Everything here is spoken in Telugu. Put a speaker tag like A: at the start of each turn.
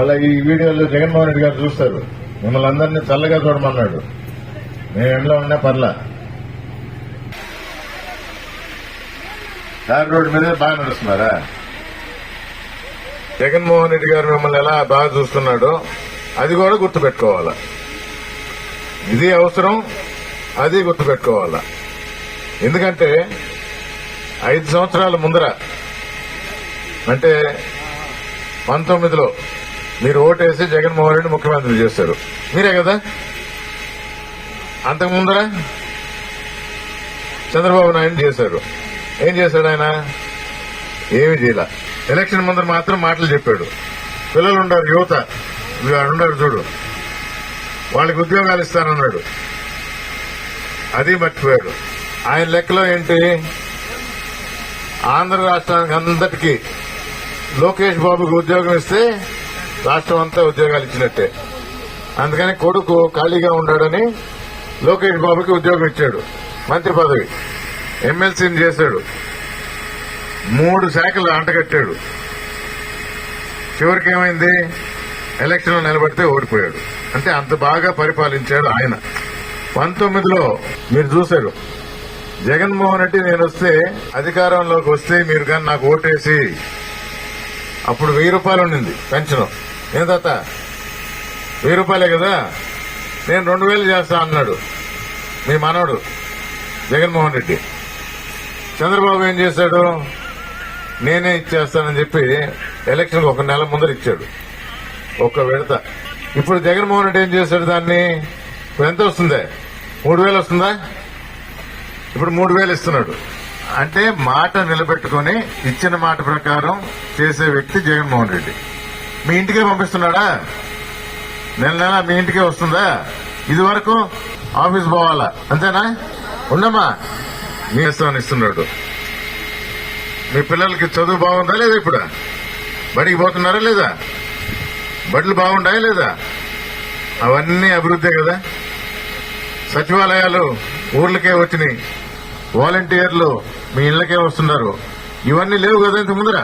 A: ఇవాళ ఈ వీడియోలో జగన్మోహన్ రెడ్డి గారు చూస్తారు. మిమ్మల్ని అందరినీ చల్లగా చూడమన్నాడు. మేము ఎండలో ఉన్నా పర్లా. తార్ రోడ్డు మీద బాగా నడుస్తున్నారా? జగన్మోహన్ రెడ్డి గారు మిమ్మల్ని ఎలా బాగా చూస్తున్నాడో అది కూడా గుర్తుపెట్టుకోవాలా. ఇది అవసరం అది గుర్తుపెట్టుకోవాలా. ఎందుకంటే ఐదు సంవత్సరాల ముందర అంటే పంతొమ్మిదిలో మీరు ఓటేసి జగన్మోహన్ రెడ్డి ముఖ్యమంత్రి చేశారు మీరే కదా? అంతకు ముందరా చంద్రబాబు నాయుడు చేశారు. ఏం చేశాడు ఆయన? ఏమి చేయాల. ఎలక్షన్ ముందర మాత్రం మాటలు చెప్పాడు. పిల్లలు ఉండరు యువత ఉండరు చూడు. వాళ్ళకి ఉద్యోగాలు ఇస్తానన్నాడు. అది మర్చిపోయాడు. ఆయన లెక్కలో ఏంటి? ఆంధ్ర రాష్ట్రానికి అందరికీ లోకేష్ బాబుకి ఉద్యోగం ఇస్తే రాష్ట్రం అంతా ఉద్యోగాలు ఇచ్చినట్టే. అందుకని కొడుకు ఖాళీగా ఉన్నాడని లోకేష్ బాబుకి ఉద్యోగం ఇచ్చాడు. మంత్రి పదవి. ఎమ్మెల్సీని చేశాడు. మూడు శాఖలు అంటగట్టాడు. చివరికి ఏమైంది ఎలక్షన్లో నిలబడితే ఓడిపోయాడు. అంటే అంత బాగా పరిపాలించాడు ఆయన. పంతొమ్మిదిలో మీరు చూశారు. జగన్మోహన్ రెడ్డి నేను వస్తే అధికారంలోకి వస్తే మీరు కానీ నాకు ఓటేసి అప్పుడు వెయ్యి రూపాయలు ఉండింది పెన్షన్. ఏం తాత? వెయ్యి రూపాయలే కదా? నేను రెండు వేలు చేస్తా అన్నాడు. మీ మనవడు జగన్మోహన్ రెడ్డి. చంద్రబాబు ఏం చేశాడు? నేనే ఇచ్చేస్తానని చెప్పి ఎలక్షన్ ఒక నెల ముందర ఇచ్చాడు. ఒక్క విడత. ఇప్పుడు జగన్మోహన్ రెడ్డి ఏం చేశాడు దాన్ని? ఇప్పుడు ఎంత వస్తుంది? మూడు వేలు వస్తుందా? ఇప్పుడు మూడు వేలు ఇస్తున్నాడు. అంటే మాట నిలబెట్టుకుని ఇచ్చిన మాట ప్రకారం చేసే వ్యక్తి జగన్మోహన్ రెడ్డి. మీ ఇంటికే పంపిస్తున్నాడా? నెల నెల మీ ఇంటికే వస్తుందా? ఇది వరకు ఆఫీస్ పోవాలా? అంతేనా? ఉండమ్మా మీ ఇస్తామని ఇస్తున్నాడు. మీ పిల్లలకి చదువు బాగుందా లేదా ఇప్పుడు? బడికి పోతున్నారా లేదా? బడులు బాగుంటాయా లేదా? అవన్నీ అభివృద్ధే కదా. సచివాలయాలు ఊర్లకే వచ్చినాయి. వాలంటీర్లు మీ ఇళ్ళకే వస్తున్నారు. ఇవన్నీ లేవు కదా ఇంత ముందర?